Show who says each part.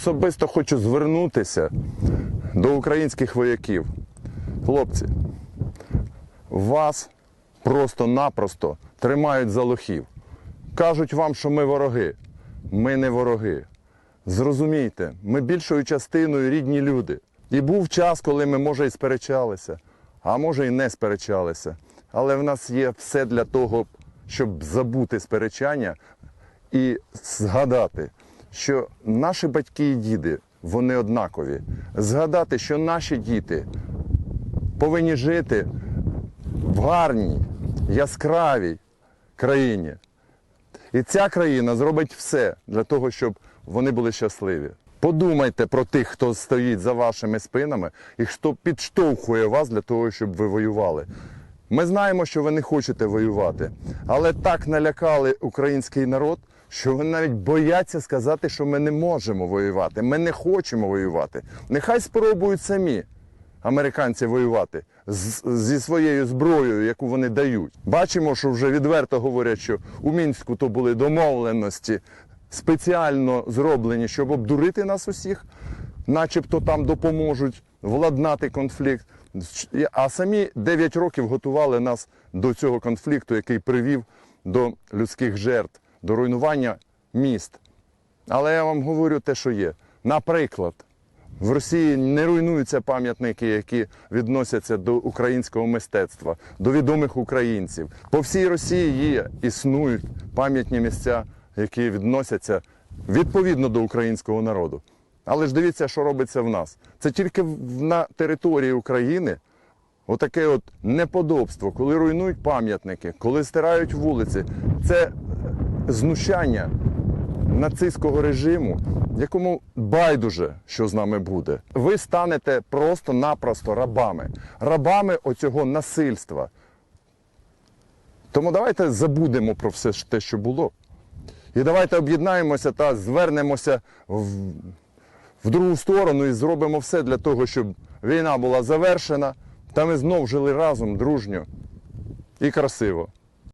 Speaker 1: Особисто хочу звернутися до українських вояків. Хлопці, вас просто-напросто тримають за лохів. Кажуть вам, що ми вороги. Ми не вороги. Зрозумійте, ми більшою частиною рідні люди. І був час, коли ми, може, і сперечалися, а може, і не сперечалися. Але в нас є все для того, щоб забути сперечання і згадати, що наші батьки і діди вони однакові. Згадати, що наші діти повинні жити в гарній, яскравій країні. І ця країна зробить все для того, щоб вони були щасливі. Подумайте про тих, хто стоїть за вашими спинами і хто підштовхує вас для того, щоб ви воювали. Ми знаємо, що ви не хочете воювати, але так налякали український народ, що вони навіть бояться сказати, що ми не можемо воювати. Ми не хочемо воювати. Нехай спробують самі американці воювати з, зі своєю зброєю, яку вони дають. Бачимо, що вже відверто говорять, що у мінську то були домовленості спеціально зроблені, щоб обдурити нас усіх, начебто там допоможуть владнати конфлікт. А самі 9 років готували нас до цього конфлікту, який привів до людських жертв, до руйнування міст. Але я вам говорю те, що є. Наприклад, в Росії не руйнуються пам'ятники, які відносяться до українського мистецтва, до відомих українців. По всій Росії є, існують пам'ятні місця, які відносяться відповідно до українського народу. Але ж дивіться, що робиться в нас. Це тільки на території України отаке от неподобство, коли руйнують пам'ятники, коли стирають вулиці. Це знущання нацистського режиму, якому байдуже, що з нами буде. Ви станете просто-напросто рабами, рабами оцього насильства. Тому давайте забудемо про все те, що було. І давайте об'єднаємося та звернемося в, в другу сторону і зробимо все для того, щоб війна була завершена, та ми знов жили разом, дружньо і красиво.